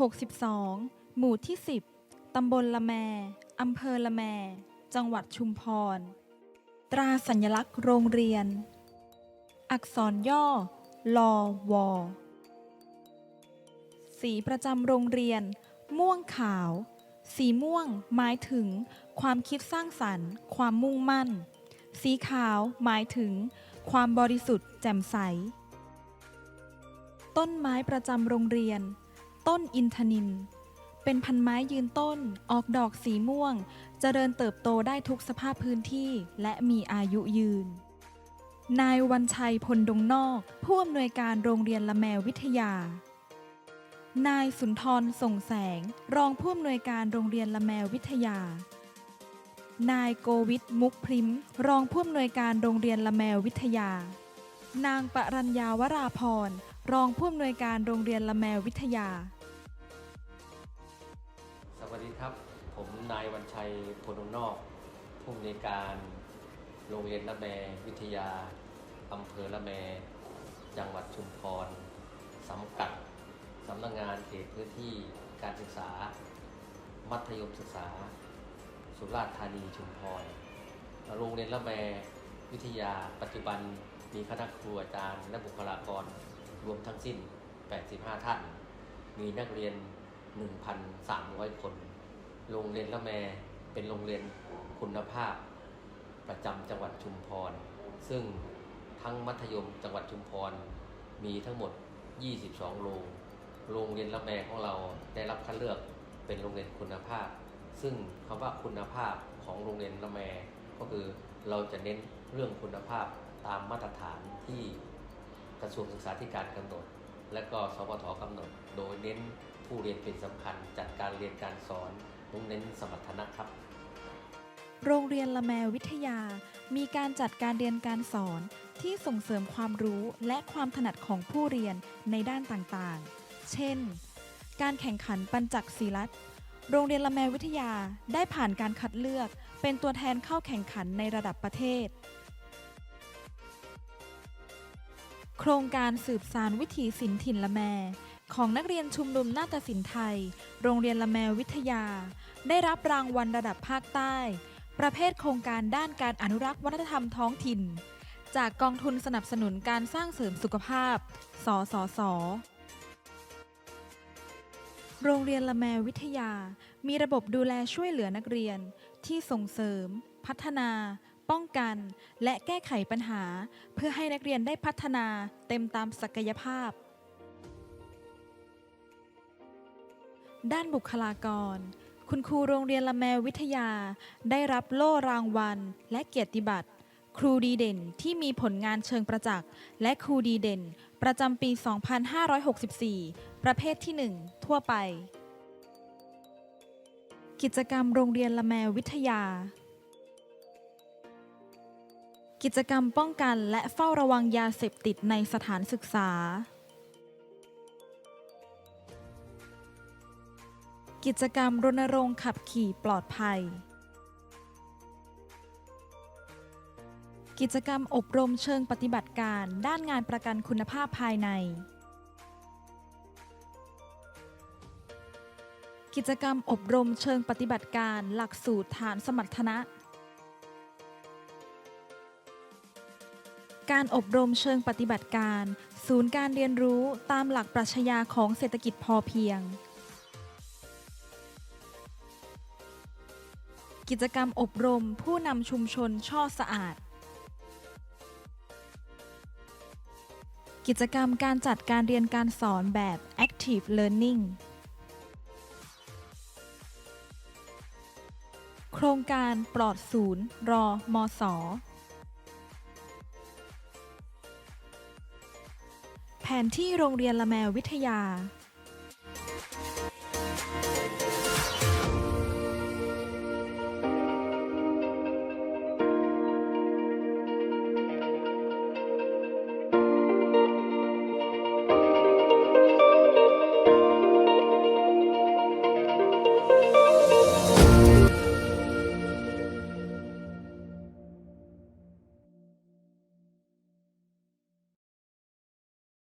62 หมู่ที่ 10 ตำบลละแม อำเภอละแม จังหวัดชุมพร ตราสัญลักษณ์โรงเรียน อักษรย่อ ลอวอ สีประจำโรงเรียน ม่วงขาว สีม่วงหมายถึง ความคิดสร้างสรรค์ ความมุ่งมั่น สีขาวหมายถึง ความบริสุทธิ์แจ่มใส ต้นไม้ประจำโรงเรียน ต้นอินทนิน เป็นพันไม้ยืนต้น ออกดอกสีม่วงเจริญเติบโตได้ทุกสภาพพื้นที่และมีอายุยืน นายวันชัยพลดงนอก ผู้อำนวยการโรงเรียนละแมววิทยา นายสุนทรส่งแสง รองผู้อำนวยการโรงเรียนละแมววิทยา นายโกวิทมุกพริมรองผู้อำนวยการโรงเรียนละแมววิทยานางปรัญญาวราพร รองผู้อำนวยการโรงเรียนละแมวิทยา สวัสดีครับ ผมนายวันชัยพลนอกผู้อำนวยการโรงเรียนละแมวิทยาอำเภอละแม จังหวัดชุมพรสังกัดสำนักงานเขตพื้นที่การศึกษา มัธยมศึกษา สุราษฎร์ธานีชุมพรโรงเรียนละแมวิทยาปัจจุบันมีคณะครูอาจารย์และบุคลากร รวมทั้งสิ้น 85 ท่าน มีนักเรียน 1,300 คน โรงเรียนละแมเป็นโรงเรียนคุณภาพ ประจำจังหวัดชุมพร ซึ่งทั้งมัธยมจังหวัดชุมพร มีทั้งหมด 22 โรง โรงเรียนละแมของเราได้รับคัดเลือกเป็นโรงเรียนคุณภาพ ซึ่งคำว่าคุณภาพของโรงเรียนละแมก็คือเราจะเน้นเรื่องคุณภาพตามมาตรฐานที่ กระทรวงศึกษาธิการกำหนด และก็สพทกำหนด โดยเน้นผู้เรียนเป็นสำคัญ จัดการเรียนการสอนมุ่งเน้นสมรรถนะครับ โรงเรียนละแมวิทยา มีการจัดการเรียนการสอนที่ส่งเสริมความรู้และความถนัดของผู้เรียนในด้านต่างๆ เช่น การแข่งขันปัญจักศิลัตโรงเรียนละแมวิทยาได้ผ่านการคัดเลือก เป็นตัวแทนเข้าแข่งขันในระดับประเทศ ครงการสืบสารวิถีศิลป์ถิ่นละแม ของนักเรียนชุมนุมนาฏศิลป์ไทย โรงเรียนละแมวิทยา ได้รับรางวัลระดับภาคใต้ ประเภทโครงการด้านการอนุรักษ์วัฒนธรรมท้องถิ่น จากกองทุนสนับสนุนการสร้างเสริมสุขภาพ สสส โรงเรียนละแมวิทยา มีระบบดูแลช่วยเหลือนักเรียนที่ส่งเสริม พัฒนา ป้องกัน และแก้ไขปัญหา เพื่อให้นักเรียนได้พัฒนาเต็มตามศักยภาพ ด้านบุคลากร คุณครูโรงเรียนละแมวิทยา ได้รับโล่รางวัล และเกียรติบัตร ครูดีเด่นที่มีผลงานเชิงประจักษ์ และครูดีเด่น ประจำปี 2564 ประเภทที่ 1 ทั่วไป กิจกรรมโรงเรียนละแมวิทยา กิจกรรมป้องกันและเฝ้าระวังยาเสพติดในสถานศึกษา กิจกรรมรณรงค์ขับขี่ปลอดภัย กิจกรรมอบรมเชิงปฏิบัติการด้านงานประกันคุณภาพภายใน กิจกรรมอบรมเชิงปฏิบัติการหลักสูตรฐานสมรรถนะ การอบรมเชิงปฏิบัติการ ศูนย์การเรียนรู้ตามหลักปรัชญาของเศรษฐกิจพอเพียง กิจกรรมอบรมผู้นำชุมชนช่อสะอาด กิจกรรมการจัดการเรียนการสอนแบบ Active Learning โครงการปลอดศูนย์รอมสแนที่โรงเรียนละแมวิทยา